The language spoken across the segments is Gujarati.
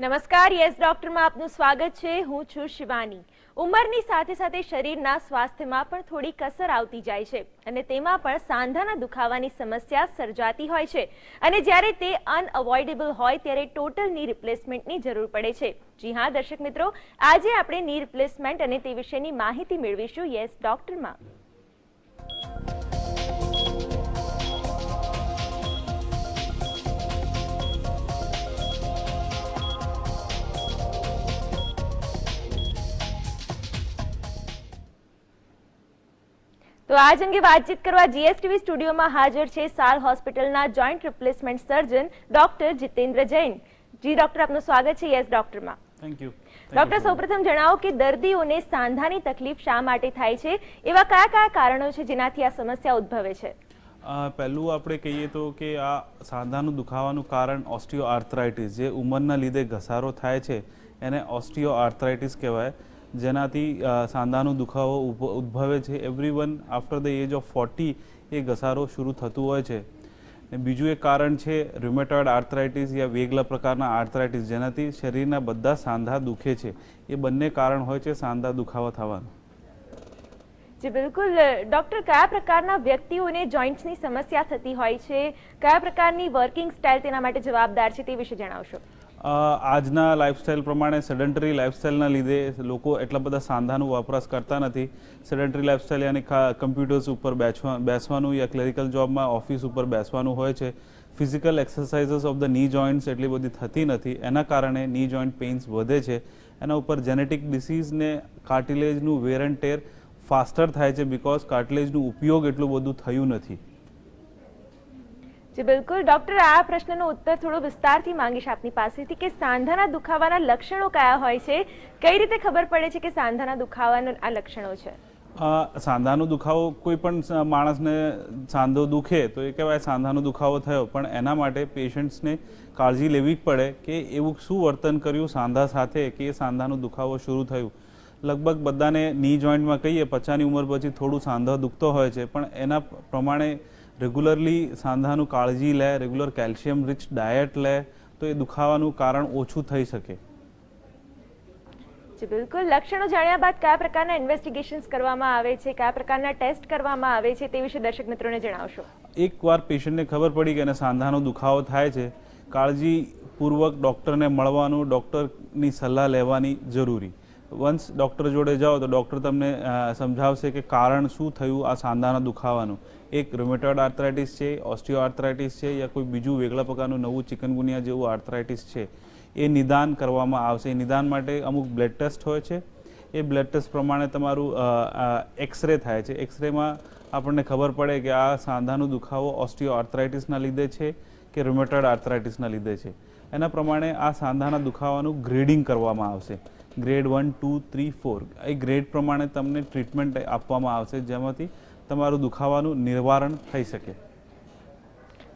નમસ્કાર, યસ ડોક્ટરમાં આપનું સ્વાગત છે. હું છું શિવાની. ઉંમરની સાથે સાથે શરીરના સ્વાસ્થ્યમાં પણ થોડી કસર આવતી જાય છે અને તેમાં પણ સાંધાના દુખાવાની સમસ્યા સર્જાતી હોય છે અને જ્યારે તે અનઅવોઇડેબલ હોય ત્યારે ટોટલની રિપ્લેસમેન્ટની જરૂર પડે છે. જી હા, દર્શક મિત્રો, આજે આપણે ની રિપ્લેસમેન્ટ અને તે વિશેની માહિતી મેળવીશું યસ ડોક્ટરમાં. તો આજ અંગે વાતચીત કરવા જીએસટીવી સ્ટુડિયોમાં હાજર છે સાલ હોસ્પિટલના joint replacement surgeon doctor Jitendra Jain. જી ડોક્ટર આપનું સ્વાગત છે યસ ડોક્ટરમાં. થેન્ક યુ ડોક્ટર સૌપ્રથમ જણાવો કે દર્દીઓને સાંધાની તકલીફ શા માટે થાય છે? એવા કયા કયા કારણો છે જેનાથી આ સમસ્યા ઉદ્ભવે છે? પહેલું આપણે કહીએ તો કે આ સાંધાનું દુખાવાનું કારણ ઓસ્ટિયો આર્થરાઇટિસ જે ઉંમરના લીધે ઘસારો થાય છે. એને ઓસ્ટિયો આર્થરાઇટિસ કહેવાય. જેનાથી સાંધાનો દુખાવો ઉદ્ભવે છે. Every one after the age of forty એ ઘસારો શરૂ થતું હોય છે. ને બીજું એક કારણ છે રુમેટોઇડ આર્થરાઇટિસ યા વેગલા પ્રકારના આર્થરાઇટિસ જેનાથી શરીરના બધા સાંધા દુખે છે. એ બંને કારણ હોય છે સાંધા દુખાવા થવાનું. જી, બિલકુલ. ડોક્ટર, કયા પ્રકારના વ્યક્તિઓને જોઈન્ટ્સની સમસ્યા થતી હોય છે? કયા પ્રકારની વર્કિંગ સ્ટાઇલ તેના માટે જવાબદાર છે તે વિશે જણાવશો? આજના લાઇફસ્ટાઇલ પ્રમાણે સેડન્ટરી લાઇફસ્ટાઇલના લીધે લોકો એટલા બધા સાંધાનું વપરાશ કરતા નથી. સેડન્ટરી લાઇફસ્ટાઇલ યાની કમ્પ્યુટર્સ ઉપર બેસવા, બેસવાનું યા ક્લેરિકલ જોબમાં ઓફિસ ઉપર બેસવાનું હોય છે. ફિઝિકલ એક્સરસાઇઝીસ ઓફ ધ ની જોઇન્ટ્સ એટલી બધી થતી નથી. એના કારણે ની જોઈન્ટ પેઇન્સ વધે છે. એના ઉપર જેનેટિક ડિસીઝને કાર્ટિલેજનું વેર એન્ડ ટેર ફાસ્ટર થાય છે બિકોઝ કાર્ટિલેજનું ઉપયોગ એટલું બધું થયું નથી. જી, બિલકુલ. ડોક્ટર, આ પ્રશ્નનો ઉત્તર થોડો વિસ્તારથી માંગીશ આપની પાસેથી કે સાંધાના દુખાવાના લક્ષણો કયા હોય છે? કઈ રીતે ખબર પડે છે કે સાંધાના દુખાવાના આ લક્ષણો છે? સાંધાનો દુખાવો કોઈ પણ માણસને સાંધો દુખે તો એ કહેવાય સાંધાનો દુખાવો થયો. પણ એના માટે પેશન્ટ્સને કાળજી લેવી જ પડે કે એવું શું વર્તન કર્યું સાંધા સાથે કે એ સાંધાનો દુખાવો શરૂ થયું. લગભગ બધાને ની જોઈન્ટમાં કહીએ પચાસની ઉંમર પછી થોડું સાંધા દુખતો હોય છે. પણ એના પ્રમાણે રેગ્યુલરલી સાંધાનું કાળજી લે રેગ્યુલર કેલ્શિયમ રિચ ડાયટ લે તો એ દુખાવાનું કારણ ઓછું થઈ શકે. જી બિલકુલ. લક્ષણો જાણ્યા બાદ કયા પ્રકારના ઇન્વેસ્ટિગેશન્સ કરવામાં આવે છે કયા પ્રકારના ટેસ્ટ કરવામાં આવે છે તે વિશે દર્શક મિત્રોને જણાવશો. એકવાર પેશન્ટને ખબર પડી કે એને સાંધાનો દુખાવો થાય છે કાળજીપૂર્વક ડૉક્ટરને મળવાનું ડૉક્ટરની સલાહ લેવાની જરૂરી. વન્સ ડૉક્ટર જોડે જાઓ તો ડૉક્ટર તમને સમજાવશે કે કારણ શું થયું આ સાંધાના દુખાવાનું. એક રોમેટોઇડ આર્થરાઇટિસ છે ઓસ્ટિયો આર્થરાઇટિસ છે, યા કોઈ બીજું વેગળા પ્રકારનું નવું ચિકનગુનિયા જેવું આર્થરાઇટિસ છે, એ નિદાન કરવામાં આવશે. એ નિદાન માટે અમુક બ્લડ ટેસ્ટ હોય છે. એ બ્લડ ટેસ્ટ પ્રમાણે તમારું એક્સરે થાય છે. એક્સરેમાં આપણને ખબર પડે કે આ સાંધાનો દુખાવો ઓસ્ટિયો આર્થરાઇટિસના લીધે છે કે રોમેટોઇડ આર્થરાઇટિસના લીધે છે. એના પ્રમાણે આ સાંધાના દુખાવાનું ગ્રેડિંગ કરવામાં આવશે. Grade one two three four એ ગ્રેડ પ્રમાણે તમને ટ્રીટમેન્ટ આપવામાં આવશે જેમાંથી તમારું દુખાવાનું નિવારણ થઈ શકે.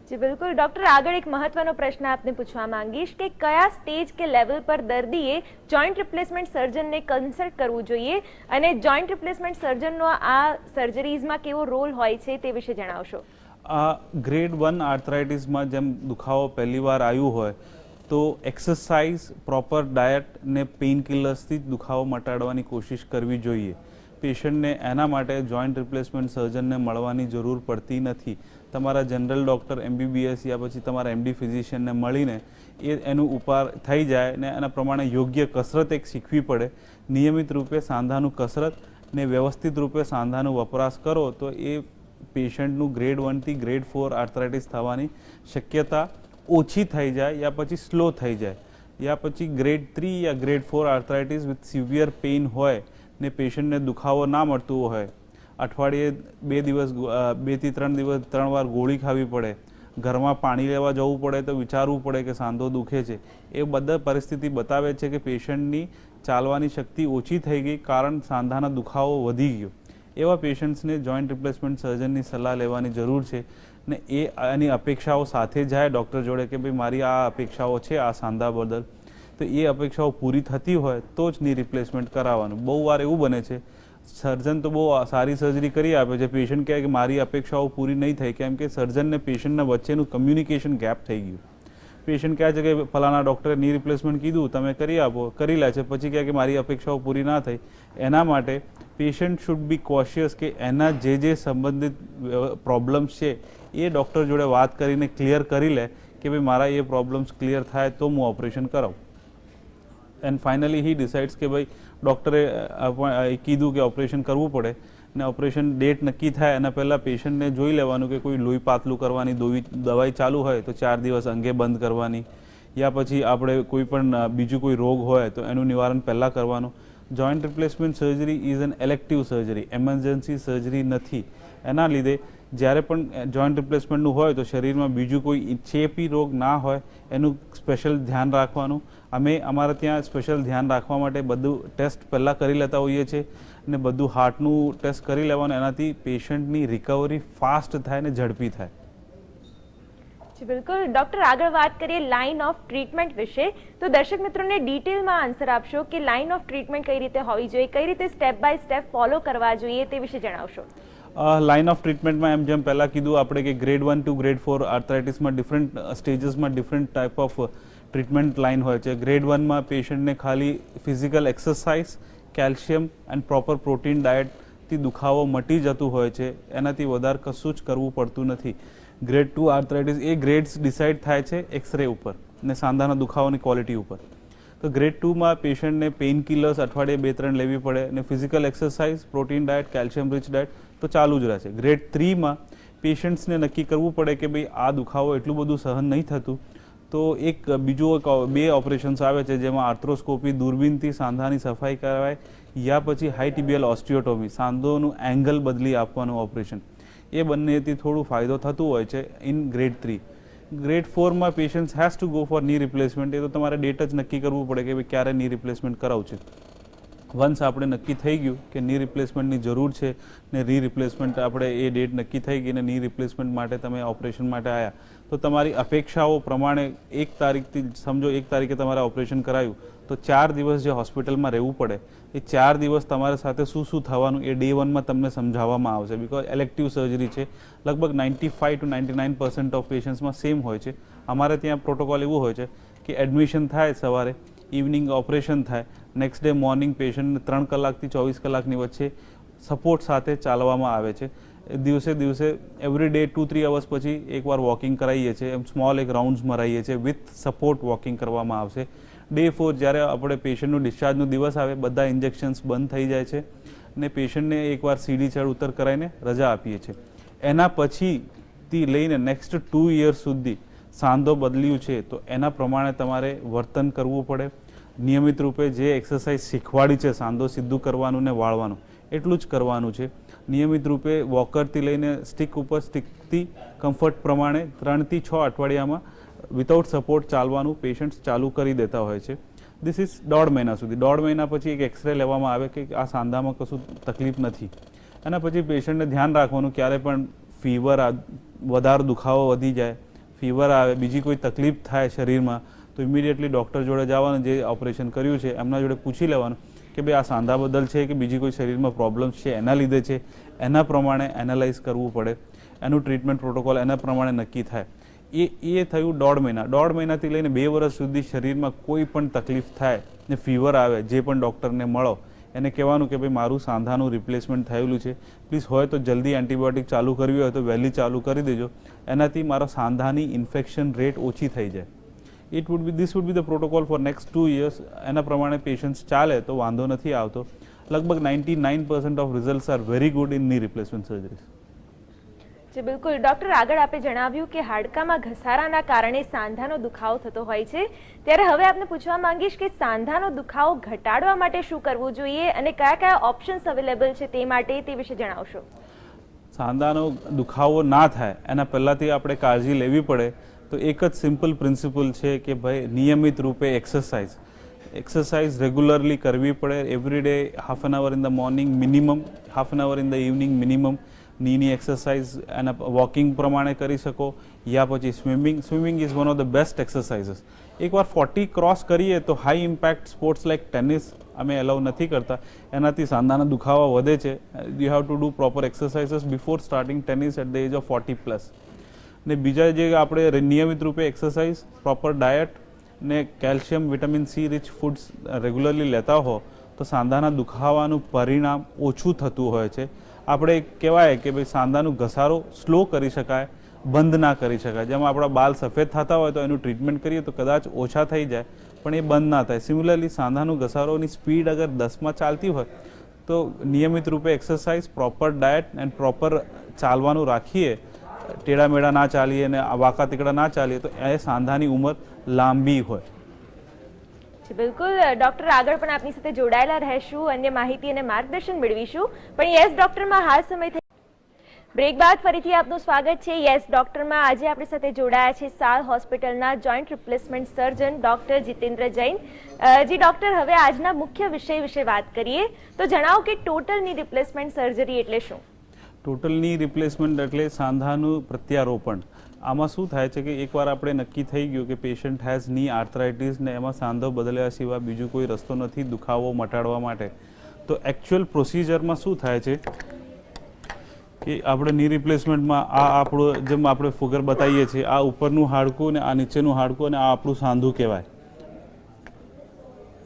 જી બિલકુલ. ડોક્ટર આગળ એક મહત્વનો પ્રશ્ન આપને પૂછવા માંગીશ કે કયા સ્ટેજ કે લેવલ પર દર્દીએ જોઈન્ટ રિપ્લેસમેન્ટ સર્જનને કન્સલ્ટ કરવું જોઈએ અને જોઈન્ટ રિપ્લેસમેન્ટ સર્જનનો આ સર્જરીઝમાં કેવો રોલ હોય છે તે વિશે જણાવશો? આ ગ્રેડ વન આર્થરાઇટિસમાં જેમ દુખાવો પહેલી વાર આવ્યું હોય તો એક્સરસાઇઝ, પ્રોપર ડાયટ ને પેઇન કિલર્સથી દુખાવો મટાડવાની કોશિશ કરવી જોઈએ. પેશન્ટને એના માટે જોઈન્ટ રિપ્લેસમેન્ટ સર્જનને મળવાની જરૂર પડતી નથી. તમારા જનરલ ડૉક્ટર, એમબીબીએસ યા પછી તમારા એમડી ફિઝિશિયનને મળીને એ એનું ઉપાર થઈ જાય ને એના પ્રમાણે યોગ્ય કસરત એક શીખવી પડે. નિયમિત રૂપે સાંધાનું કસરત ને વ્યવસ્થિત રૂપે સાંધાનો વપરાશ કરો તો એ પેશન્ટનું ગ્રેડ વનથી ગ્રેડ ફોર આર્થરાઇટિસ થવાની શક્યતા ઓછી થઈ જાય યા પછી સ્લો થઈ જાય, યા પછી grade three yeah grade four arthritis with severe pain હોય ને પેશન્ટને દુખાવો ના મળતું હોય, અઠવાડિયે બે દિવસ બેથી ત્રણ દિવસ ત્રણ વાર ગોળી ખાવી પડે, ઘરમાં પાણી લેવા જવું પડે તો વિચારવું પડે કે સાંધો દુખે છે, એ બધા પરિસ્થિતિ બતાવે છે કે પેશન્ટની ચાલવાની શક્તિ ઓછી થઈ ગઈ કારણ સાંધાના દુખાવો વધી ગયો. એવા પેશન્ટ્સને જોઈન્ટ રિપ્લેસમેન્ટ સર્જનની સલાહ લેવાની જરૂર છે ને એ એની અપેક્ષાઓ સાથે જાય ડૉક્ટર જોડે કે ભાઈ મારી આ અપેક્ષાઓ છે, આ સાંધા બદલ. તો એ અપેક્ષાઓ પૂરી થતી હોય તો જ ની રિપ્લેસમેન્ટ કરાવવાનું. બહુ વાર એવું બને છે સર્જન તો બહુ સારી સર્જરી કરી આપે છે પેશન્ટ કહે કે મારી અપેક્ષાઓ પૂરી નહીં થઈ. કેમ કે સર્જન ને પેશન્ટના વચ્ચેનું કમ્યુનિકેશન ગેપ થઈ ગયું. પેશન્ટ કહે છે કે ફલાણા ડૉક્ટરે ની રિપ્લેસમેન્ટ કીધું, તમે કરી આપો. કરી લે છે, પછી કહે કે મારી અપેક્ષાઓ પૂરી ના થઈ. એના માટે પેશન્ટ શુડ બી કોશિયસ કે એના જે જે સંબંધિત પ્રોબ્લેમ્સ છે, એ ડૉક્ટર જોડે વાત કરીને ક્લિયર કરી લે કે ભાઈ મારા એ પ્રોબ્લેમ્સ ક્લિયર થાય તો હું ઓપરેશન કરાવું. એન્ડ ફાઇનલી હી ડિસાઇડ્સ કે ભાઈ ડૉક્ટરે કીધું કે ઓપરેશન કરવું પડે ને ઓપરેશન ડેટ નક્કી થાય એના પહેલાં પેશન્ટને જોઈ લેવાનું કે કોઈ લોહી પાતલું કરવાની, દોવી, દવાઈ ચાલુ હોય તો ચાર દિવસ અંગે બંધ કરવાની. યા પછી આપણે કોઈ પણ બીજું કોઈ રોગ હોય તો એનું નિવારણ પહેલાં કરવાનું. Joint replacement surgery is an elective surgery emergency surgery નથી. એના લીધે જ્યારે પણ જોઈન્ટ રિપ્લેસમેન્ટનું હોય તો શરીરમાં બીજું કોઈ ચેપી રોગ ના હોય, એનું સ્પેશિયલ ધ્યાન રાખવાનું. અમે અમારા ત્યાં સ્પેશિયલ ધ્યાન રાખવા માટે બધું ટેસ્ટ પહેલાં કરી લેતા હોઈએ છીએ ને બધું હાર્ટનું ટેસ્ટ કરી લેવાનું. એનાથી પેશન્ટની રિકવરી ફાસ્ટ થાય ને ઝડપી થાય. જી, બિલકુલ. ડોક્ટર, આગળ વાત કરીએ લાઇન ઓફ ટ્રીટમેન્ટ વિશે. તો દર્શક મિત્રોને ડિટેલમાં આન્સર આપશો કે લાઇન ઓફ ટ્રીટમેન્ટ કઈ રીતે હોવી જોઈએ, કઈ રીતે સ્ટેપ બાય સ્ટેપ ફોલો કરવા જોઈએ તે વિશે જણાવશો. લાઇન ઓફ ટ્રીટમેન્ટમાં એમ જેમ પહેલાં કીધું આપણે કે grade one two grade four આર્થરાઇટિસમાં different સ્ટેજીસમાં different type of treatment line હોય છે. ગ્રેડ વનમાં પેશન્ટને ખાલી physical exercise calcium and proper protein ડાયટથી દુખાવો મટી જતું હોય છે. એનાથી વધારે કશું જ કરવું પડતું નથી. ગ્રેડ ટુ આર્થરાઇટિસ એ ગ્રેડ્સ ડિસાઇડ થાય છે એક્સરે ઉપર અને સાંધાના દુખાવાની ક્વોલિટી ઉપર. તો ગ્રેડ ટુમાં પેશન્ટને પેઇન કિલર્સ અઠવાડિયે બે ત્રણ લેવી પડે અને physical exercise protein diet calcium rich diet તો ચાલુ જ રહેશે. ગ્રેડ થ્રીમાં પેશન્ટ્સને નક્કી કરવું પડે કે ભાઈ આ દુખાવો એટલું બધું સહન નહીં થતું. તો એક બીજું બે ઓપરેશન્સ આવે છે જેમાં આર્થ્રોસ્કોપી દૂરબીનથી સાંધાની સફાઈ કરાવાય, યા પછી હાઈ ટિબિયલ ઓસ્ટિયોટોમી સાંધોનું એંગલ બદલી આપવાનું ઓપરેશન એ બંનેથી થોડું ફાયદો થતું હોય છે ઇન ગ્રેડ થ્રી ગ્રેડ ફોરમાં પેશન્ટ્સ હેઝ ટુ ગો ફોરની રિપ્લેસમેન્ટ એ તો તમારે ડેટ જ નક્કી કરવું પડે કે ભાઈ ક્યારે ની રિપ્લેસમેન્ટ કરાવું છે. વન્સ આપણે નક્કી થઈ ગયું કે ની રિપ્લેસમેન્ટની જરૂર છે ને રી રિપ્લેસમેન્ટ આપણે એ ડેટ નક્કી થઈ ગઈ ને ની રિપ્લેસમેન્ટ માટે તમે ઓપરેશન માટે આવ્યા તો તમારી અપેક્ષાઓ પ્રમાણે એક તારીખથી સમજો એક તારીખે તમારે ઓપરેશન કરાયું. તો ચાર દિવસ જે હોસ્પિટલમાં રહેવું પડે, એ ચાર દિવસ તમારા સાથે શું શું થવાનું એ ડે વનમાં તમને સમજાવવામાં આવશે. બિકોઝ એલેક્ટિવ સર્જરી છે, લગભગ ninety five to ninety nine percent of પેશન્ટ્સમાં same હોય છે. અમારે ત્યાં પ્રોટોકોલ એવું હોય છે કે એડમિશન થાય સવારે ઇવનિંગ ઓપરેશન થાય નેક્સ્ટ ડે મોર્નિંગ પેશન્ટને ત્રણ કલાકથી ચોવીસ કલાકની વચ્ચે સપોર્ટ સાથે ચાલવામાં આવે છે. દિવસે દિવસે every day two three hours પછી એકવાર વોકિંગ કરાવીએ છીએ, એમ સ્મોલ એક રાઉન્ડ્સ મરાવીએ છીએ વિથ સપોર્ટ વોકિંગ કરવામાં આવશે. ડે ફોર જ્યારે આપણે પેશન્ટનું ડિસ્ચાર્જનો દિવસ આવે, બધા ઇન્જેક્શન્સ બંધ થઈ જાય છે ને પેશન્ટને એકવાર સીડી ચડ ઉતર કરાવીને રજા આપીએ છીએ. એના પછીથી લઈને નેક્સ્ટ ટુ યર્સ સુધી સાંધો બદલ્યું છે, તો એના પ્રમાણે તમારે વર્તન કરવું પડે. નિયમિત રૂપે જે એક્સરસાઇઝ શીખવાડી છે, સાંધો સીધું કરવાનું ને વાળવાનું, એટલું જ કરવાનું છે. નિયમિત રૂપે વોકરથી લઈને સ્ટિક ઉપર સ્ટિકથી કમ્ફર્ટ પ્રમાણે ત્રણથી છ અઠવાડિયામાં વિધાઉટ સપોર્ટ ચાલવાનું પેશન્ટ્સ ચાલુ કરી દેતા હોય છે. ધીસ ઇઝ દોઢ મહિના સુધી. દોઢ મહિના પછી એક એક્સરે લેવામાં આવે કે આ સાંધામાં કશું તકલીફ નથી. એના પછી પેશન્ટને ધ્યાન રાખવાનું ક્યારે પણ ફીવર વધારે દુખાવો વધી જાય ફીવર આવે, બીજી કોઈ તકલીફ થાય શરીરમાં, તો ઇમિડિયેટલી ડૉક્ટર જોડે જવાનું, જે ઓપરેશન કર્યું છે, એમના જોડે પૂછી લેવાનું કે ભાઈ આ સાંધા બદલ છે કે બીજી કોઈ શરીરમાં પ્રોબ્લેમ્સ છે, એના લીધે છે? એના પ્રમાણે એનાલાઇઝ કરવું પડે. એનું ટ્રીટમેન્ટ પ્રોટોકોલ એના પ્રમાણે નક્કી થાય. એ એ થયું દોઢ મહિના. દોઢ મહિનાથી લઈને બે વર્ષ સુધી શરીરમાં કોઈ પણ તકલીફ થાય, ને ફીવર આવે, જે પણ ડૉક્ટરને મળો, એને કહેવાનું કે ભાઈ, મારું સાંધાનું રિપ્લેસમેન્ટ થયેલું છે. પ્લીઝ હોય તો જલ્દી એન્ટીબાયોટિક ચાલુ કરવી હોય તો વહેલી ચાલુ કરી દેજો. એનાથી મારા સાંધાની ઇન્ફેક્શન રેટ ઓછી થઈ જાય. It would be this would be the protocol for next two years એના પ્રમાણે પેશન્ટ્સ ચાલે તો વાંધો નથી આવતો. લગભગ ninety nine percent of result are very good ઇનની replacement surgeries જી બિલકુલ. ડોક્ટર આગળ આપે જણાવ્યું કે હાડકામાં ઘસારાના કારણે સાંધાનો દુખાવો થતો હોય છે. ત્યારે હવે આપને પૂછવા માંગીશ કે સાંધાનો દુખાવો ઘટાડવા માટે શું કરવું જોઈએ અને કયા કયા ઓપ્શન્સ અવેલેબલ છે તે માટે તે વિશે જણાવશો. સાંધાનો દુખાવો ના થાય, એના પહેલાંથી આપણે કાળજી લેવી પડે. તો એક જ સિમ્પલ પ્રિન્સિપલ છે કે ભાઈ નિયમિત રૂપે એક્સરસાઇઝ. એક્સરસાઇઝ રેગ્યુલરલી કરવી પડે. Every day half an hour in the morning minimum half an hour in the evening minimum Nini exercise એના વોકિંગ પ્રમાણે કરી શકો. યા પછી swimming swimming is one of the best exercises એકવાર ફોર્ટી ક્રોસ કરીએ તો high impact sports like tennis અમે એલાઉ નથી કરતા. એનાથી સાંધાના દુખાવા વધે છે. You have to do proper exercises before starting tennis at the age of forty plus ને બીજા જે આપણે નિયમિત રૂપે એક્સરસાઇઝ પ્રોપર ડાયટ ને calcium vitamin C rich foods regularly લેતા હો તો સાંધાના દુખાવાનું પરિણામ ઓછું થતું હોય છે. આપણે કહેવાય કે ભાઈ સાંધાનું ઘસારો સ્લો કરી શકાય, બંધ ના કરી શકાય. જેમાં આપણા બાલ સફેદ થતા હોય તો એનું ટ્રીટમેન્ટ કરીએ તો કદાચ ઓછા થઈ જાય, પણ એ બંધ ના થાય. સિમિલરલી સાંધાનું ઘસારોની સ્પીડ અગર દસમાં ચાલતી હોય, તો નિયમિત રૂપે exercise proper diet and proper ચાલવાનું રાખીએ. ટેડા મેળા ના ચાલીએ અને વાંકા તીકડા ના ચાલીએ તો એ સાંધાની ઉંમર લાંબી હોય. બિલકુલ ડોક્ટર આગળ પણ આપની સાથે જોડાયેલા રહેશું, અન્ય માહિતી અને માર્ગદર્શન મેળવીશું. પણ યસ, ડોક્ટરમાં હાલ સમય બ્રેક બાદ ફરીથી આપનું સ્વાગત છે. યસ, ડોક્ટરમાં આજે આપણી સાથે જોડાયા છે સાલ હોસ્પિટલના joint replacement surgeon doctor Jitendra Jain. જી, ડોક્ટર, હવે આજના મુખ્ય વિષય વિશે વાત કરીએ. તો જણાવો કે ટોટલની રિપ્લેસમેન્ટ સર્જરી એટલે શું? ટોટલની રિપ્લેસમેન્ટ એટલે સાંધાનું પ્રત્યારોપણ. આમાં શું થાય છે કે એકવાર આપણે નક્કી થઈ ગયું કે પેશન્ટ હેઝની આર્થરાઇટિસ ને એમાં સાંધો બદલ્યા સિવાય બીજું કોઈ રસ્તો નથી દુખાવો મટાડવા માટે, તો એકચ્યુઅલ પ્રોસિજરમાં શું થાય છે કે આપણે ની રિપ્લેસમેન્ટમાં આ આપણું જેમ આપણે ફુગર બતાવીએ છીએ, આ ઉપરનું હાડકું અને આ નીચેનું હાડકું અને આ આપણું સાંધું કહેવાય.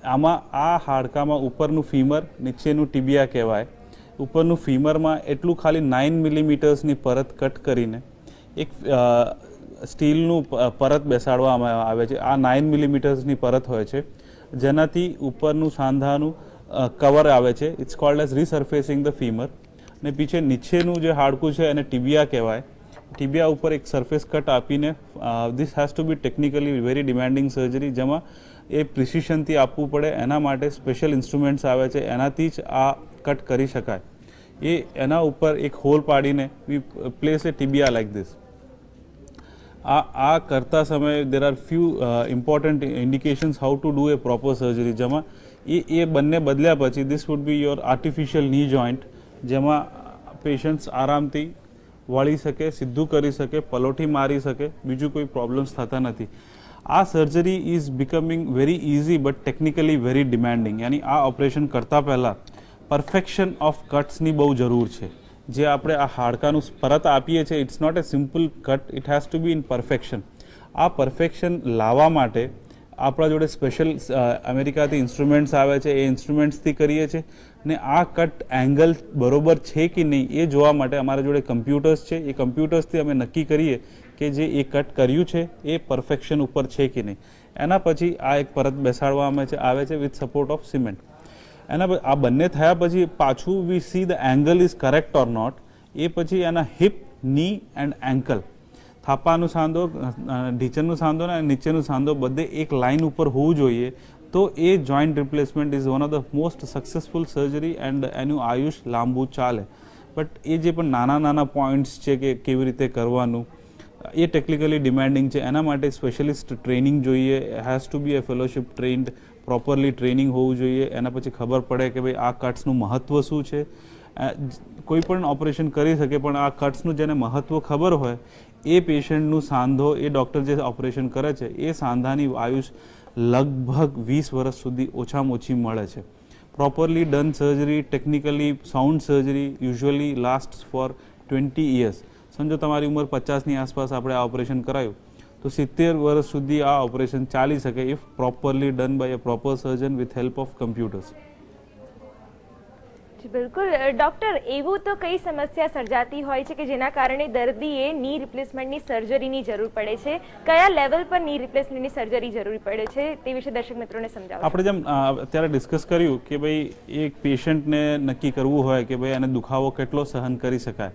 આમાં આ હાડકામાં ઉપરનું ફીમર નીચેનું ટીબિયા કહેવાય. ઉપરનું ફીમરમાં એટલું ખાલી નાઇન મિલીમીટર્સની પરત કટ કરીને એક સ્ટીલનું પરત બેસાડવામાં આવે છે. આ નાઇન મિલીમીટર્સની પરત હોય છે. જેનાથી ઉપરનું સાંધાનું કવર આવે છે. It's called as resurfacing the femur ને પીછે નીચેનું જે હાડકું છે એને ટીબિયા કહેવાય. ટીબિયા ઉપર એક સરફેસ કટ આપીને this has to be technically very demanding surgery જેમાં એ પ્રિસિશનથી આપવું પડે. એના માટે સ્પેશિયલ ઇન્સ્ટ્રુમેન્ટ્સ આવે છે. એનાથી જ આ કટ કરી શકાય. એ એના ઉપર એક હોલ પાડીને we place a tibia like this આ આ કરતા સમયે there are few important indications how to do a proper surgery જેમાં એ એ બંને બદલ્યા પછી ધીસ વુડ બી યોર આર્ટિફિશિયલની જોઈન્ટ જેમાં પેશન્ટ્સ આરામથી વળી શકે, સીધું કરી શકે, પલોઠી મારી શકે, બીજું કોઈ પ્રોબ્લેમ્સ થતા નથી. આ surgery is becoming very easy but technically very demanding યાની આ ઓપરેશન કરતાં પહેલાં પરફેક્શન ઓફ કટ્સની બહુ જરૂર છે. જે આપણે આ હાડકાનું પરત આપીએ છીએ it's not a simple cut it has to be in perfection આ પરફેક્શન લાવવા માટે આપણા જોડે સ્પેશિયલ અમેરિકાથી ઇન્સ્ટ્રુમેન્ટ્સ આવે છે, એ ઇન્સ્ટ્રુમેન્ટ્સથી કરીએ છીએ. ને આ કટ એંગલ બરોબર છે કે નહીં, એ જોવા માટે અમારા જોડે કમ્પ્યુટર્સ છે. એ કમ્પ્યુટર્સથી અમે નક્કી કરીએ કે જે એ કટ કર્યું છે, એ પરફેક્શન ઉપર છે કે નહીં. એના પછી આ એક પરત બેસાડવામાં આવે છે વિથ સપોર્ટ ઓફ સિમેન્ટ એના આ બંને થયા પછી પાછું we see the angle is correct or not એ પછી એના હિપની એન્ડ એન્કલ થાપાનું સાંધો અ, ઢીચરનું સાંધો ને નીચેનું સાંધો બધે એક લાઇન ઉપર હોવું જોઈએ. તો એ joint replacement is one of the most successful surgery and એનું આયુષ લાંબુ ચાલે. બટ એ જે પણ નાના નાના પોઈન્ટ્સ છે કે કેવી રીતે કરવાનું એ ટેકનિકલી ડિમાન્ડિંગ છે. એના માટે સ્પેશિયલિસ્ટ ટ્રેનિંગ જોઈએ. Has to be a fellowship trained properly training હોવું જોઈએ, એના પછી ખબર પડે કે ભાઈ આ કટ્સનું મહત્ત્વ શું છે. કોઈ પણ ઓપરેશન કરી શકે, પણ આ કટ્સનું જેને મહત્ત્વ ખબર હોય, એ પેશન્ટનું સાંધો, એ ડૉક્ટર જે ઓપરેશન કરે છે, એ સાંધાની આયુષ લગભગ વીસ વર્ષ સુધી ઓછામાં ઓછી મળે છે. Properly done surgery technically sound surgery usually last for twenty years સમજો, તમારી ઉંમર પચાસની આસપાસ આપણે આ ઓપરેશન કરાયું. તો સિત્તેર વર્ષ સુધી આ ઓપરેશન ચાલી શકે if properly done by a proper surgeon with help of computers બિલકુલ. ડૉક્ટર એવું તો કઈ સમસ્યા સર્જાતી હોય છે કે જેના કારણે દર્દીએ ની રિપ્લેસમેન્ટની સર્જરીની જરૂર પડે છે? કયા લેવલ પરની રિપ્લેસમેન્ટની સર્જરી જરૂરી પડે છે? તે વિશે દર્શક મિત્રોને સમજાવો. આપણે જેમ અત્યારે ડિસ્કસ કર્યું કે ભાઈ એક પેશન્ટને નક્કી કરવું હોય કે ભાઈ એને દુખાવો કેટલો સહન કરી શકાય.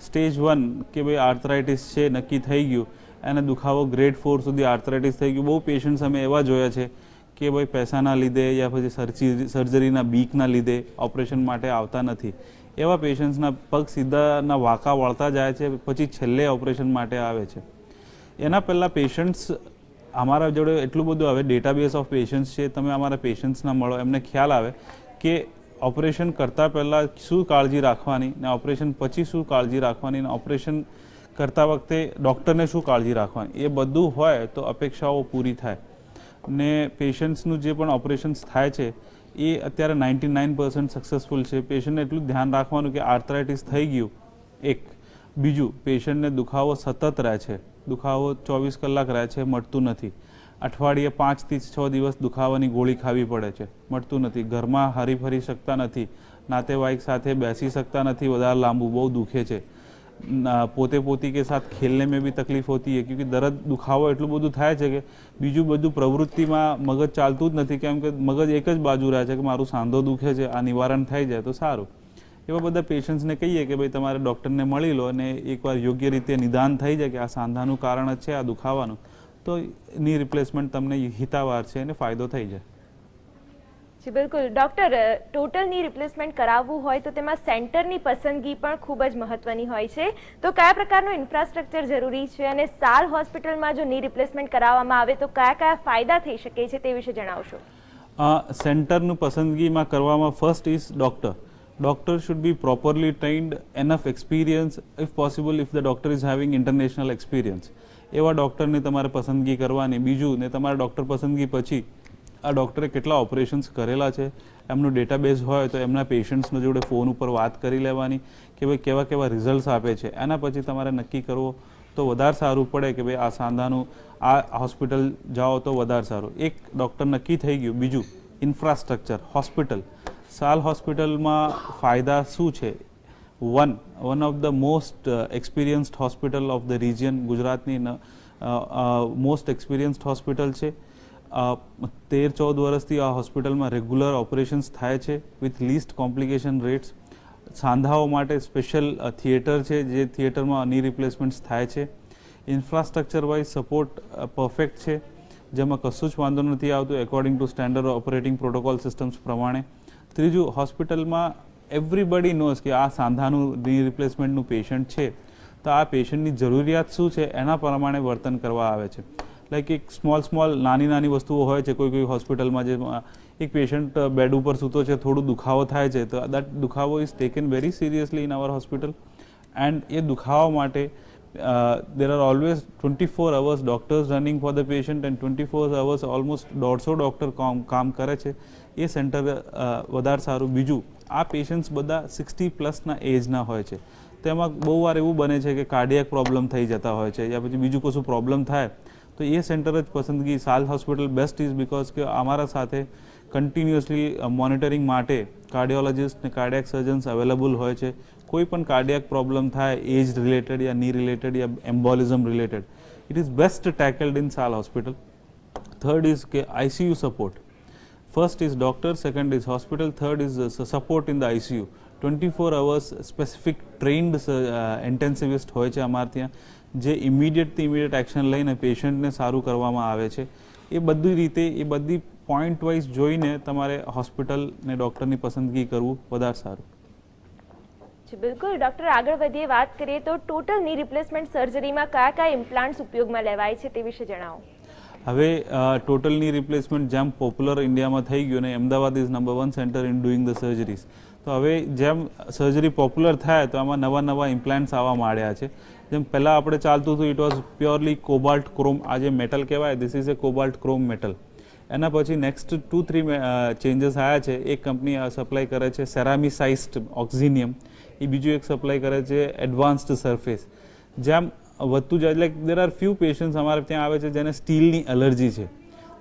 સ્ટેજ વન કે ભાઈ આર્થરાઇટિસ છે નક્કી થઈ ગયું. એને દુખાવો ગ્રેડ ફોર સુધી આર્થરાઇટિસ થઈ ગયું. બહુ પેશન્ટ્સ અમે એવા જોયા છે કે ભાઈ પૈસાના લીધે યા પછી સર્જરી સર્જરીના બીકના લીધે ઓપરેશન માટે આવતા નથી. એવા પેશન્ટ્સના પગ સીધાના વાંકા વળતા જાય છે, પછી છેલ્લે ઓપરેશન માટે આવે છે. એના પહેલાં પેશન્ટ્સ અમારા જોડે એટલું બધું હવે ડેટાબેઝ ઓફ પેશન્ટ્સ છે, તમે અમારા પેશન્ટ્સના મળો, એમને ખ્યાલ આવે કે ઓપરેશન કરતાં પહેલાં શું કાળજી રાખવાની ને ઓપરેશન પછી શું કાળજી રાખવાની ને ઓપરેશન કરતા વખતે ડૉક્ટરને શું કાળજી રાખવાની? એ બધું હોય તો અપેક્ષાઓ પૂરી થાય. ને પેશન્ટ્સનું જે પણ ઓપરેશન્સ થાય છે, એ અત્યારે નાઇન્ટી નાઇન પર્સન્ટ સક્સેસફુલ છે. પેશન્ટને એટલું ધ્યાન રાખવાનું કે આર્થરાઇટિસ થઈ ગયું, એક. બીજું, પેશન્ટને દુખાવો સતત રહે છે. દુખાવો ચોવીસ કલાક રહે છે, મળતું નથી. અઠવાડિયે પાંચથી છ દિવસ દુખાવાની ગોળી ખાવી પડે છે, મળતું નથી. ઘરમાં હરીફરી શકતા નથી, નાતેવાઈક સાથે બેસી શકતા નથી, વધારે લાંબુ બહુ દુખે છે. પોતે પોતી કે સાથ ખેલને મેં બી તકલીફ હોતી હે, ક્યોંકિ દર્દ, દુખાવો એટલું બધું થાય છે કે બીજું બધું પ્રવૃત્તિમાં મગજ ચાલતું જ નથી, કેમ કે મગજ એક જ બાજુ રહે છે કે મારું સાંધો દુખે છે, આ નિવારણ થઈ જાય તો સારું. એવા બધા પેશન્ટ્સને કહીએ કે ભાઈ તમારે ડૉક્ટરને મળી લો અને એકવાર યોગ્ય રીતે નિદાન થઈ જાય કે આ સાંધાનું કારણ જ છે, આ દુખાવાનું, તો ની રિપ્લેસમેન્ટ તમને હિતાવાર છે અને ફાયદો થઈ જાય. જી, બિલકુલ. ડૉક્ટર ટોટલની રિપ્લેસમેન્ટ કરાવવું હોય તો તેમાં સેન્ટરની પસંદગી પણ ખૂબ જ મહત્વની હોય છે. તો કયા પ્રકારનું ઇન્ફ્રાસ્ટ્રક્ચર જરૂરી છે અને સાલ હોસ્પિટલમાં જો ની રિપ્લેસમેન્ટ કરાવવામાં આવે તો કયા કયા ફાયદા થઈ શકે છે તે વિશે જણાવશો. સેન્ટરનું પસંદગીમાં કરવામાં first is doctor doctor should be properly trained enough experience if possible if the doctor is having international experience એવા ડૉક્ટરને તમારે પસંદગી કરવાની. બીજું ને તમારા ડૉક્ટર પસંદગી પછી આ ડૉક્ટરે કેટલા ઓપરેશન્સ કરેલા છે? એમનું ડેટાબેઝ હોય તો એમના પેશન્ટ્સનો જોડે ફોન ઉપર વાત કરી લેવાની કે ભાઈ કેવા કેવા રિઝલ્ટ્સ આપે છે? એના પછી તમારે નક્કી કરવો તો વધારે સારું પડે કે ભાઈ આ સાંધાનું, આ હોસ્પિટલ જાઓ તો વધારે સારું. એક ડૉક્ટર નક્કી થઈ ગયું. બીજું ઇન્ફ્રાસ્ટ્રક્ચર હોસ્પિટલ સાલ હોસ્પિટલમાં ફાયદા શું છે? One one of the most experienced hospital of the region ગુજરાતની મોસ્ટ એક્સપિરિયન્સ્ડ હોસ્પિટલ છે. તેર ચૌદ વર્ષથી આ હોસ્પિટલમાં રેગ્યુલર ઓપરેશન્સ થાય છે વિથ લીસ્ટ કોમ્પ્લિકેશન રેટ્સ. સાંધાઓ માટે સ્પેશિયલ થિયેટર છે જે થિયેટરમાં ની રિપ્લેસમેન્ટ્સ થાય છે. ઇન્ફ્રાસ્ટ્રક્ચર વાઇઝ સપોર્ટ પરફેક્ટ છે. જેમાં કશું જ વાંધો નથી આવતું according to standard operating protocol systems પ્રમાણે. ત્રીજું, હોસ્પિટલમાં એવરીબડી નોઝ કે આ સાંધાનું ની રિપ્લેસમેન્ટનું પેશન્ટ છે. તો આ પેશન્ટની જરૂરિયાત શું છે? એના પ્રમાણે વર્તન કરવા આવે છે. લાઈક એક સ્મોલ સ્મોલ નાની નાની વસ્તુઓ હોય છે, કોઈ કોઈ હોસ્પિટલમાં જે એક પેશન્ટ બેડ ઉપર સૂતો છે, થોડું દુખાવો થાય છે, તો દેટ દુખાવો is taken very seriously in our hospital and એ દુખાવા માટે there are always twenty four hours doctors running for the patient and twenty four hours almost દોઢસો ડૉક્ટર કામ કરે છે. એ સેન્ટર વધારે સારું. બીજું, આ પેશન્ટ્સ બધા સિક્સટી પ્લસના એજના હોય છે. તેમાં બહુ વાર એવું બને છે કે કાર્ડિયાક પ્રોબ્લેમ થઈ જતા હોય છે, યા પછી બીજું કશું પ્રોબ્લેમ થાય. તો એ સેન્ટર જ પસંદગી સાલ હોસ્પિટલ બેસ્ટ ઇઝ બિકોઝ કે અમારા સાથે કન્ટિન્યુઅસલી મોનિટરિંગ માટે કાર્ડિયોલોજિસ્ટ ને કાર્ડિયાક સર્જન્સ અવેલેબલ હોય છે કોઈ પણ કાર્ડિયાક પ્રોબ્લેમ થાય એજ રિલેટેડ યા knee related yeah embolism related it is best tackled in SAL hospital third is કે ICU support first is doctor second is hospital third is support in the ICU twenty four hours specific trained intensivist હોય છે અમારે ત્યાં। જે ઇમિડિયેટથી ઇમિડિયેટ એક્શન લઈને પેશન્ટને સારું કરવામાં આવે છે એ બધી રીતે એ બધી પોઈન્ટ વાઇઝ જોઈને તમારે હોસ્પિટલ ને ડૉક્ટરની પસંદગી કરવું વધારે સારું. બિલકુલ. ડૉક્ટર આગળ વધીએ વાત કરીએ તો ટોટલની રિપ્લેસમેન્ટ સર્જરીમાં કયા કયા ઇમ્પ્લાન્ટ્સ ઉપયોગમાં લેવાય છે તે વિશે જણાવો. હવે ટોટલની રિપ્લેસમેન્ટ જેમ પોપ્યુલર ઇન્ડિયામાં થઈ ગયું ને Ahmedabad is number one centre in doing the surgeries તો હવે જેમ સર્જરી પોપ્યુલર થાય તો આમાં નવા નવા ઇમ્પ્લાન્ટ્સ આવવા માંડ્યા છે. જેમ પહેલાં આપણે ચાલતું હતું it was purely cobalt chrome આ જે મેટલ કહેવાય this is a cobalt chrome metal એના પછી નેક્સ્ટ ટુ થ્રી ચેન્જીસ આવ્યા છે. એક કંપની સપ્લાય કરે છે સેરામિસાઇઝડ ઓક્ઝિનિયમ એ બીજું એક સપ્લાય કરે છે એડવાન્સ્ડ સરફેસ જેમ વધતું જાય like there are few patients અમારે ત્યાં આવે છે જેને સ્ટીલની એલર્જી છે.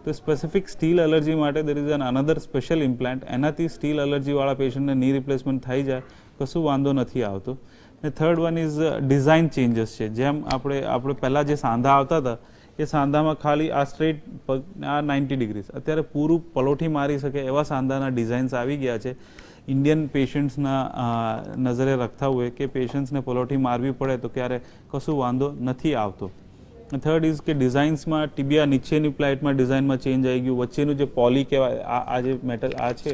તો સ્પેસિફિક સ્ટીલ એલર્જી માટે there is an another special implant એનાથી સ્ટીલ એલર્જીવાળા પેશન્ટને ની રિપ્લેસમેન્ટ થઈ જાય, કશું વાંધો નથી આવતો. ને third one is design changes છે. જેમ આપણે આપણે પહેલાં જે સાંધા આવતા હતા, એ સાંધામાં ખાલી આ સ્ટ્રેટ પગ, આ નાઇન્ટી ડિગ્રીઝ અત્યારે પૂરું પલોઠી મારી શકે એવા સાંધાના ડિઝાઇન્સ આવી ગયા છે. ઇન્ડિયન પેશન્ટ્સના નજરે રખતા હોય કે પેશન્ટ્સને પલોઠી મારવી પડે તો ક્યારે કશું વાંધો નથી આવતો. થર્ડ ઇઝ કે ડિઝાઇન્સમાં ટીબિયા નીચેની પ્લાઇટમાં ડિઝાઇનમાં ચેન્જ આવી ગયું. વચ્ચેનું જે પોલી કહેવાય, આ આ જે મેટલ આ છે.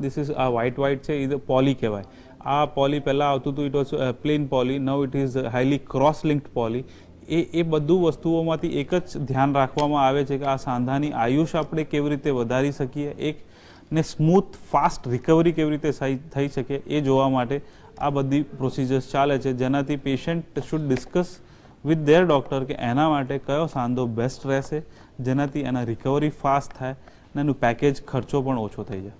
ધીસ ઇઝ આ વ્હાઇટ વ્હાઇટ છે, એ પોલી કહેવાય. આ પોલી પહેલાં આવતું હતું. It was plain poly now it is highly cross linked poly એ એ બધું વસ્તુઓમાંથી એક જ ધ્યાન રાખવામાં આવે છે કે આ સાંધાની આયુષ આપણે કેવી રીતે વધારી શકીએ, એક ને સ્મૂથ ફાસ્ટ રિકવરી કેવી રીતે થઈ શકે એ જોવા માટે આ બધી પ્રોસિજર્સ ચાલે છે. જેનાથી patient should discuss with their doctor કે એના માટે કયો સાંધો બેસ્ટ રહેશે, જેનાથી એના રિકવરી ફાસ્ટ થાય અને એનું પેકેજ ખર્ચો પણ ઓછો થઈ જાય.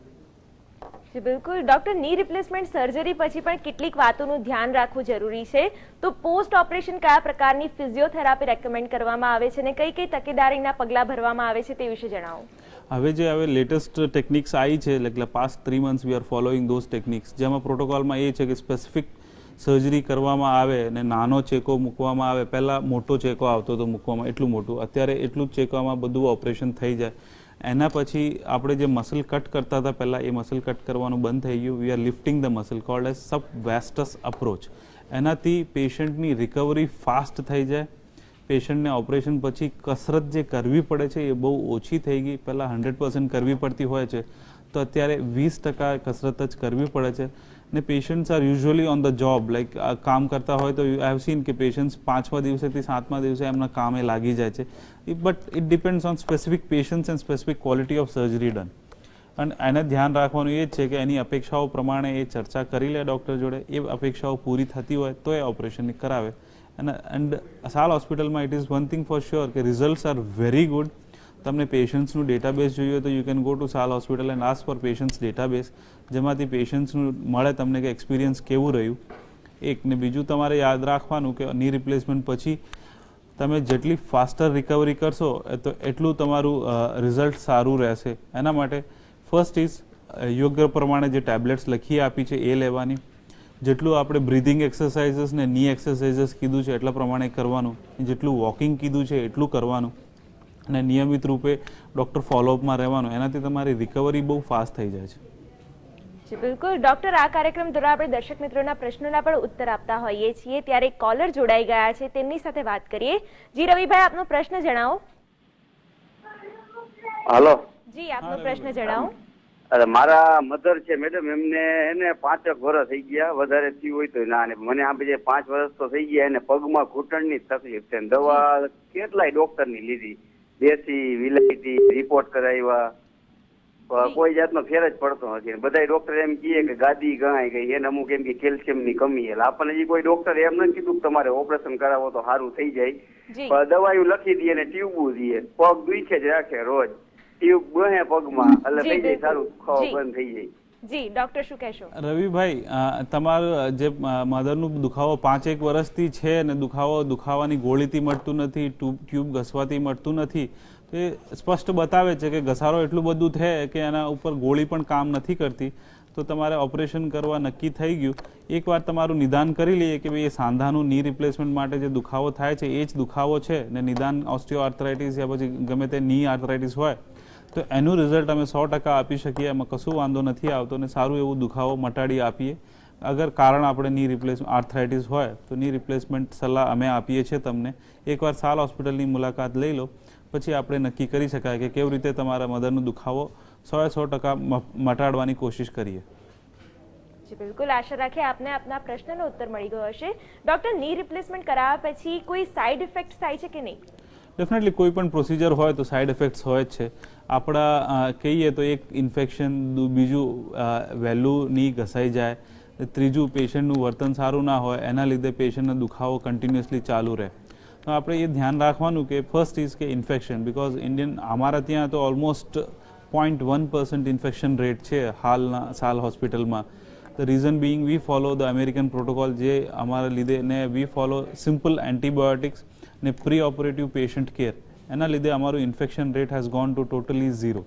બિલકુલ. ડોક્ટરની રિપ્લેસમેન્ટ સર્જરી પછી પણ કેટલીક વાતોનું ધ્યાન રાખવું જરૂરી છે. તો પોસ્ટ ઓપરેશન કયા પ્રકારની ફિઝિયોથેરાપી રેકમેન્ડ કરવામાં આવે છે અને કઈ કઈ તકેદારીના પગલાં ભરવામાં આવે છે તે વિશે જણાવો. હવે જે હવે લેટેસ્ટ ટેકનિક્સ આવી છે, એટલે past three months we are following those techniques જેમાં પ્રોટોકોલમાં એ છે કે સ્પેસિફિક સર્જરી કરવામાં આવે અને નાનો ચેકો મૂકવામાં આવે. પહેલાં મોટો ચેકો આવતો હતો મૂકવામાં, એટલું મોટું. અત્યારે એટલું જ ચેકોમાં બધું ઓપરેશન થઈ જાય. એના પછી આપણે જે મસલ કટ કરતા હતા પહેલાં, એ મસલ કટ કરવાનું બંધ થઈ ગયું. We are lifting the muscle called as sub vastus approach એનાથી પેશન્ટની રિકવરી ફાસ્ટ થઈ જાય. પેશન્ટને ઓપરેશન પછી કસરત જે કરવી પડે છે, એ બહુ ઓછી થઈ ગઈ. પહેલાં હંડ્રેડ પર્સન્ટ કરવી પડતી હોય છે. તો અત્યારે વીસ ટકા કસરત જ કરવી પડે છે. ને patients are usually on the job like કામ કરતા હોય તો આઈ હેવ સીન કે પેશન્ટ્સ પાંચમા દિવસેથી સાતમા દિવસે એમના કામે લાગી જાય છે but it depends on specific patients and specific quality of surgery done અને એને ધ્યાન રાખવાનું એ જ છે કે એની અપેક્ષાઓ પ્રમાણે એ ચર્ચા કરી લે ડૉક્ટર જોડે એ અપેક્ષાઓ પૂરી થતી હોય તો એ ઓપરેશન કરાવે અને એન્ડ સાલ હોસ્પિટલમાં it is one thing for sure કે રિઝલ્ટ્સ આર વેરી ગુડ તમને પેશન્ટ્સનું ડેટાબેઝ જોઈએ તો you can go to SAL hospital and ask for patients database જેમાંથી પેશન્ટ્સનું મળે તમને કે એક્સપિરિયન્સ કેવું રહ્યું. એક ને બીજું તમારે યાદ રાખવાનું કે ની રિપ્લેસમેન્ટ પછી તમે જેટલી ફાસ્ટર રિકવરી કરશો તો એટલું તમારું રિઝલ્ટ સારું રહેશે. એના માટે ફર્સ્ટ ઇઝ યોગ્ય પ્રમાણે જે ટેબ્લેટ્સ લખી આપી છે એ લેવાની. જેટલું આપણે બ્રિધિંગ એક્સરસાઇઝીસ ને ની એક્સરસાઇઝીસ કીધું છે એટલા પ્રમાણે કરવાનું. જેટલું વોકિંગ કીધું છે એટલું કરવાનું. અને નિયમિત રૂપે ડૉક્ટર ફોલોઅપમાં રહેવાનું એનાથી તમારી રિકવરી બહુ ફાસ્ટ થઈ જાય છે. જી બિલકુલ. ડોક્ટર આ કાર્યક્રમ દ્વારા આપણે દર્શક મિત્રોના પ્રશ્નોના પણ ઉત્તર આપતા હોઈએ છીએ. ત્યારે કોલર જોડાઈ ગયા છે તેમની સાથે વાત કરીએ. જી રવિભાઈ આપનો પ્રશ્ન જણાવો. હાલો. જી આપનો પ્રશ્ન જણાવો. અરે મારા મધર છે મેડમ. એમને એને પાંચ વર્ષ થઈ ગયા. વધારે થયું હોય તો ના ને મને આ જે પાંચ વર્ષ તો થઈ ગયા એને પગમાં ઘૂંટણની તકલીફ છે. ને દવા કેટલાય ડોક્ટરની લીધી. દેશી વિલાયતી રિપોર્ટ કરાવ્યા. કોઈ જાતનો ફેર જ પડતો નથી. બધા ડોક્ટર એમ કહે કે ગાદી ગણાય ગઈ એને અમુક એમ કે કેલ્શિયમની કમી એટલે આપણને હજી કોઈ ડોક્ટર એમ નથી કીધું કે તમારે ઓપરેશન કરાવો તો સારું થઈ જાય. પણ દવાયું લખી દઈએ ને ટ્યુબ દઈએ પગ દુખે જ રાખે રોજ. ટ્યુબ ગણે પગમાં એટલે થઈ જાય સારું. ખાવા બંધ થઈ જાય. જી ડોક્ટર શું કહેશો? રવિભાઈ તમારું જે મધરનું દુખાવો પાંચેક વર્ષથી છે અને દુખાવો દુખાવાની ગોળીથી મળતું નથી ટ્યુબ ઘસવાથી મળતું નથી, તો એ સ્પષ્ટ બતાવે છે કે ઘસારો એટલું બધું છે કે એના ઉપર ગોળી પણ કામ નથી કરતી. તો તમારે ઓપરેશન કરવા નક્કી થઈ ગયું. એકવાર તમારું નિદાન કરી લઈએ કે ભાઈ એ સાંધાનું ની રિપ્લેસમેન્ટ માટે જે દુખાવો થાય છે, એ જ દુખાવો છે ને નિદાન ઓસ્ટિયો આર્થરાઇટિસ યા પછી ગમે તે ની આર્થરાઇટિસ હોય તો એનું રિઝલ્ટ અમે સો ટકા આપી શકીએ. એમાં કશું વાંધો નથી આવતો ને સારું એવું દુખાવો મટાડી આપીએ. અગર કારણ આપણે ની રિપ્લેસ આર્થરાઇટિસ હોય તો ની રિપ્લેસમેન્ટ સલાહ અમે આપીએ છીએ તમને. એકવાર સાલ હોસ્પિટલની મુલાકાત લઈ લો. પછી આપણે નક્કી કરી શકાય કે કેવી રીતે તમારા મધરનો દુખાવો સો સો ટકા મટાડવાની કોશિશ કરીએ. બિલકુલ. આશા રાખીએ આપને આપના પ્રશ્નનો ઉત્તર મળી ગયો હશે. ડોક્ટરની રિપ્લેસમેન્ટ કરાવ્યા પછી કોઈ સાઇડ ઇફેક્ટ થાય છે કે નહીં? ડેફિનેટલી કોઈ પણ પ્રોસિજર હોય તો સાઇડ ઇફેક્ટ્સ હોય જ છે. આપણા કહીએ તો એક ઇન્ફેક્શન બીજું વહેલું ઘસાઈ જાય, ત્રીજું પેશન્ટનું વર્તન સારું ના હોય, એના લીધે પેશન્ટનો દુખાવો કન્ટિન્યુઅસલી ચાલુ રહે. તો આપણે એ ધ્યાન રાખવાનું કે ફર્સ્ટ ઇઝ કે ઇન્ફેક્શન બિકોઝ ઇન્ડિયન અમારા ત્યાં તો almost point one percent infection rate છે હાલના, સાલ હોસ્પિટલમાં the reason being we follow the American protocol જે અમારા લીધે ને વી ફોલો સિમ્પલ એન્ટીબાયોટિક્સ ને પ્રી ઓપરેટિવ પેશન્ટ કેર એના લીધે અમારું infection rate has gone to totally zero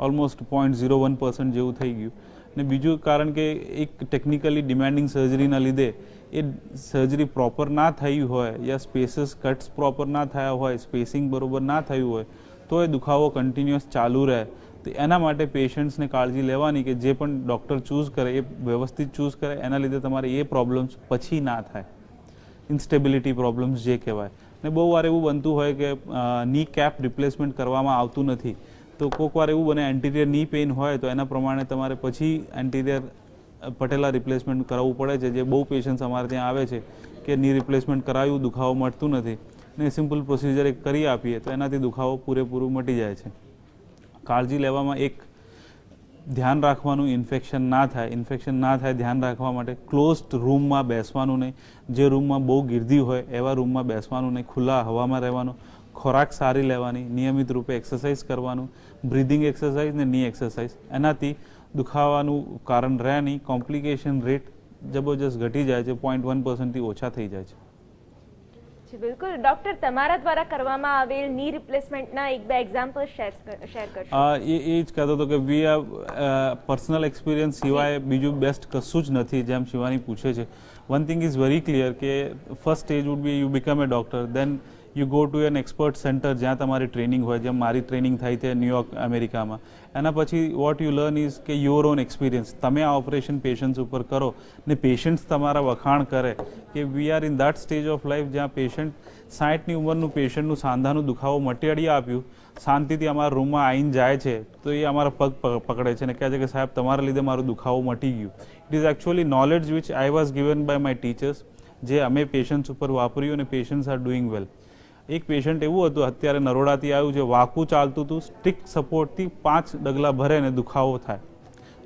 almost point zero one percent જેવું થઈ ગયું. ને બીજું કારણ કે એક ટેકનિકલી ડિમાન્ડિંગ સર્જરીના લીધે એ સર્જરી પ્રોપર ના થઈ હોય યા સ્પેસીસ કટ્સ પ્રોપર ના થયા હોય સ્પેસિંગ બરોબર ના થયું હોય, તો એ દુખાવો કન્ટિન્યુઅસ ચાલુ રહે. તો એના માટે પેશન્ટ્સને કાળજી લેવાની કે જે પણ ડૉક્ટર ચૂઝ કરે, એ વ્યવસ્થિત ચૂઝ કરે, એના લીધે તમારે એ પ્રોબ્લેમ્સ પછી ના થાય. ઇન્સ્ટેબિલિટી પ્રોબ્લેમ્સ જે કહેવાય. ને બહુ વાર એવું બનતું હોય કે ની કેપ રિપ્લેસમેન્ટ કરવામાં આવતું નથી. તો કોઈક વાર એવું બને એન્ટિરિયરની પેઇન હોય તો એના પ્રમાણે તમારે પછી એન્ટિરિયર પટેલા રિપ્લેસમેન્ટ કરાવવું પડે છે. જે બહુ પેશન્ટ્સ અમારે ત્યાં આવે છે કે ની રિપ્લેસમેન્ટ કરાવ્યું દુખાવો મટતું નથી ને સિમ્પલ પ્રોસિજર એક કરી આપીએ તો એનાથી દુખાવો પૂરેપૂરું મટી જાય છે. કાળજી લેવામાં એક ધ્યાન રાખવાનું ઇન્ફેક્શન ના થાય ઇન્ફેક્શન ના થાય ધ્યાન રાખવા માટે ક્લોઝડ રૂમમાં બેસવાનું નહીં. જે રૂમમાં બહુ ગીર્દી હોય, એવા રૂમમાં બેસવાનું નહીં. ખુલ્લા હવામાં રહેવાનું, ખોરાક સારી લેવાની, નિયમિત રૂપે એક્સરસાઇઝ કરવાનું બ્રિધિંગ એક્સરસાઇઝ ને ની એક્સરસાઇઝ એનાથી દુખાવાનું કારણ રહે નહીં. કોમ્પ્લિકેશન રેટ જબરજસ્ત ઘટી જાય છે પોઈન્ટ વન પર્સન્ટથી ઓછા થઈ જાય છે. જી બિલકુલ. ડોક્ટર તમારા દ્વારા કરવામાં આવેલની રિપ્લેસમેન્ટના એક બે એક્ઝામ્પલ શેર શેર કરશો. એ એ જ કહેતો હતો કે વી આ પર્સનલ એક્સપિરિયન્સ સિવાય બીજું બેસ્ટ કશું જ નથી જેમ શિવાની પૂછે છે. One thing is very clear કે first stage would be you become a doctor then you go to an expert centre જ્યાં તમારી ટ્રેનિંગ હોય જેમ મારી ટ્રેનિંગ થાય છે ન્યુયોર્ક અમેરિકામાં એના પછી વોટ યુ લર્ન ઇઝ કે યોર ઓન એક્સપિરિયન્સ તમે આ ઓપરેશન પેશન્ટ્સ ઉપર કરો ને પેશન્ટ્સ તમારા વખાણ કરે કે we are in that stage of life જ્યાં પેશન્ટ સાઠની ઉંમરનું પેશન્ટનું સાંધાનું દુખાવો મટાડી આપ્યું, શાંતિથી અમારા રૂમમાં આવીને જાય છે, તો એ અમારા પગ પકડે છે ને કહે છે કે સાહેબ, તમારા લીધે મારું દુખાવો મટી ગયું. It is actually knowledge which I was given by my teachers જે અમે પેશન્ટ્સ ઉપર વાપર્યું અને પેશન્ટ્સ આર ડુઈંગ વેલ એક પેશન્ટ એવું હતું, અત્યારે નરોડાથી આવ્યું છે, વાકું ચાલતું હતું સ્ટિક સપોર્ટથી પાંચ ડગલા ભરે ને દુખાવો થાય.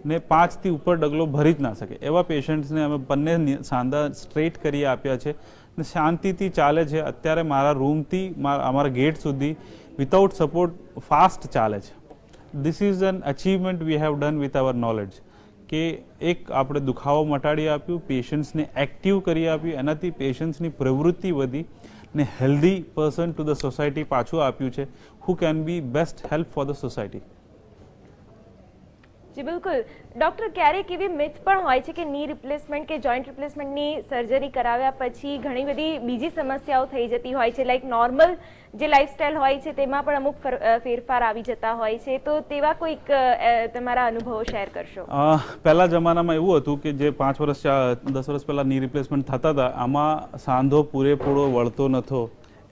ને પાંચથી ઉપર ડગલો ભરી જ ના શકે. એવા પેશન્ટ્સને અમે બંને સાંધા સ્ટ્રેટ કરી આપ્યા છે ને શાંતિથી ચાલે છે. અત્યારે મારા રૂમથી અમારા ગેટ સુધી વિથઆઉટ સપોર્ટ ફાસ્ટ ચાલે છે. This is an achievement we have done with our knowledge કે એક આપણે દુખાવો મટાડી આપ્યું પેશન્ટ્સને એક્ટિવ કરી આપ્યું, એનાથી પેશન્ટ્સની પ્રવૃત્તિ વધી. ને healthy person to the society પાછું આપ્યું છે. Who can be best help for the society જી, બિલકુલ. ડોક્ટર, ક્યારેક એવી મિથ પણ હોય છે કે ની રિપ્લેસમેન્ટ કે જોઈન્ટ રિપ્લેસમેન્ટની સર્જરી કરાવ્યા પછી ઘણી બધી બીજી સમસ્યાઓ થઈ જતી હોય છે. લાઈક નોર્મલ જે લાઈફસ્ટાઈલ હોય છે, તેમાં પણ અમુક ફેરફાર આવી જતા હોય છે. તો તેવા કોઈક તમારા અનુભવો શેર કરશો? પહેલા જમાનામાં એવું હતું કે જે પાંચ વર્ષ દસ વર્ષ પહેલાં ની રિપ્લેસમેન્ટ થતા હતા, આમાં સાંધો પૂરેપૂરો વળતો નહોતો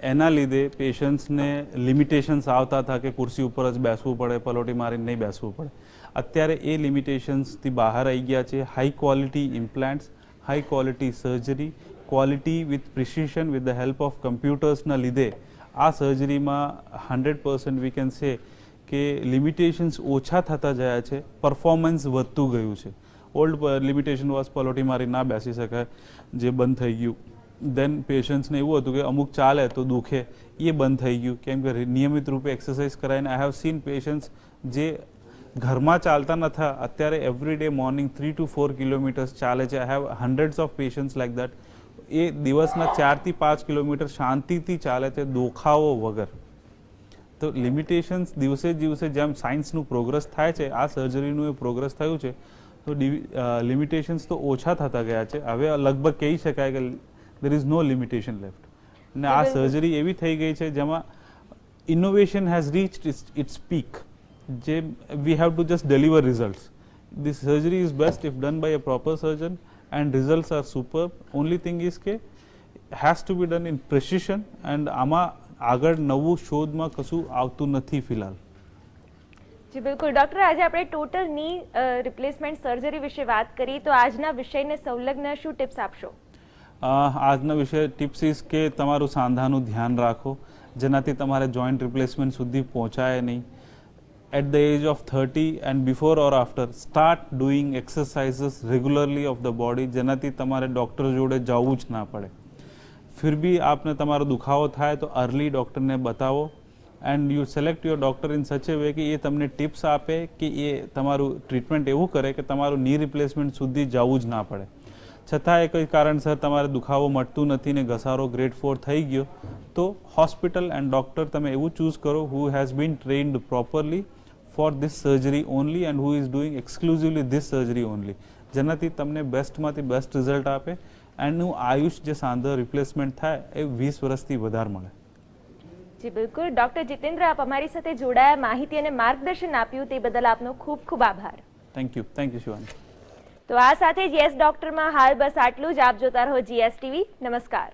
એના લીધે પેશન્ટ્સને લિમિટેશન્સ આવતા હતા કે ખુરશી ઉપર જ બેસવું પડે, પલોટી મારીને નહીં બેસવું પડે. અત્યારે એ લિમિટેશન્સથી બહાર આવી ગયા છે. High quality implants high quality surgery quality with precision with the help of કમ્પ્યુટર્સના લીધે આ સર્જરીમાં hundred percent we can say કે લિમિટેશન્સ ઓછા થતા ગયા છે. પરફોર્મન્સ વધતું ગયું છે. ઓલ્ડ લિમિટેશન વોઝ પલોટી મારી ના બેસી શકાય, જે બંધ થઈ ગયું. દેન પેશન્ટ્સને એવું હતું કે અમુક ચાલે તો દુખે, એ બંધ થઈ ગયું. કેમ કે નિયમિત રૂપે એક્સરસાઇઝ કરાવીને આઈ હેવ સીન પેશન્ટ્સ જે ઘરમાં ચાલતા નથી. અત્યારે every day morning three to four kilometres ચાલે છે. I have hundreds of patients like that એ દિવસના ચારથી પાંચ કિલોમીટર શાંતિથી ચાલે છે દોખાવો વગર. તો લિમિટેશન્સ દિવસે દિવસે જેમ સાયન્સનું પ્રોગ્રેસ થાય છે આ સર્જરીનું એ પ્રોગ્રેસ થયું છે તો લિમિટેશન્સ તો ઓછા થતા ગયા છે. હવે લગભગ કહી શકાય કે there is no limitation left અને આ સર્જરી એવી થઈ ગઈ છે જેમાં innovation has reach its peak જે we have to just deliver results this surgery is best if done by a proper surgeon and results are superb. Only thing is કે has to be done in precision and આમાં આગળ નવું શોધમાં કશું આવતું નથી ફિલહાલ જી બિલકુલ. ડૉક્ટર આજે આપણે ટોટલની રિપ્લેસમેન્ટ સર્જરી વિશે વાત કરી. તો આજના વિષયને સંલગ્ન શું ટિપ્સ આપશો? આજના વિષય ટિપ્સ ઇઝ કે તમારું સાંધાનું ધ્યાન રાખો. જેનાથી તમારે જોઈન્ટ રિપ્લેસમેન્ટ સુધી પહોંચાય નહીં. At the age of thirty and before or after start doing exercises regularly of the body જેનાથી તમારે ડૉક્ટર જોડે જવું જ ના પડે. ફિર બી આપને તમારો દુખાવો થાય તો અર્લી ડૉક્ટરને બતાવો. And you select your doctor in such a way કે એ તમને ટિપ્સ આપે કે એ તમારું ટ્રીટમેન્ટ એવું કરે કે તમારું ની રિપ્લેસમેન્ટ સુધી જવું જ ના પડે. છતાં એ કોઈ કારણસર તમારે દુખાવો મટતું નથી ને ઘસારો ગ્રેડ ફોર થઈ ગયો, તો હોસ્પિટલ એન્ડ ડૉક્ટર તમે એવું ચૂઝ કરો who has been trained properly for this surgery only and who is doing exclusively this surgery only. જેનાથી તમને બેસ્ટમાંથી બેસ્ટ રિઝલ્ટ આપે એન્ડનું આયુષ જે સાંધો રિપ્લેસમેન્ટ થાય એ વીસ વર્ષથી વધારે મળે. જી બિલકુલ. ડોક્ટર જીતેન્દ્ર આપ અમારી સાથે જોડાયા. માહિતી અને માર્ગદર્શન આપ્યું તે બદલ આપનો ખૂબ ખૂબ આભાર. Thank you thank you Shivani તો આ સાથે જ યસ ડોક્ટરમાં હાલ બસ આટલું જ. આપ જોતા રહો જીએસ ટીવી નમસ્કાર.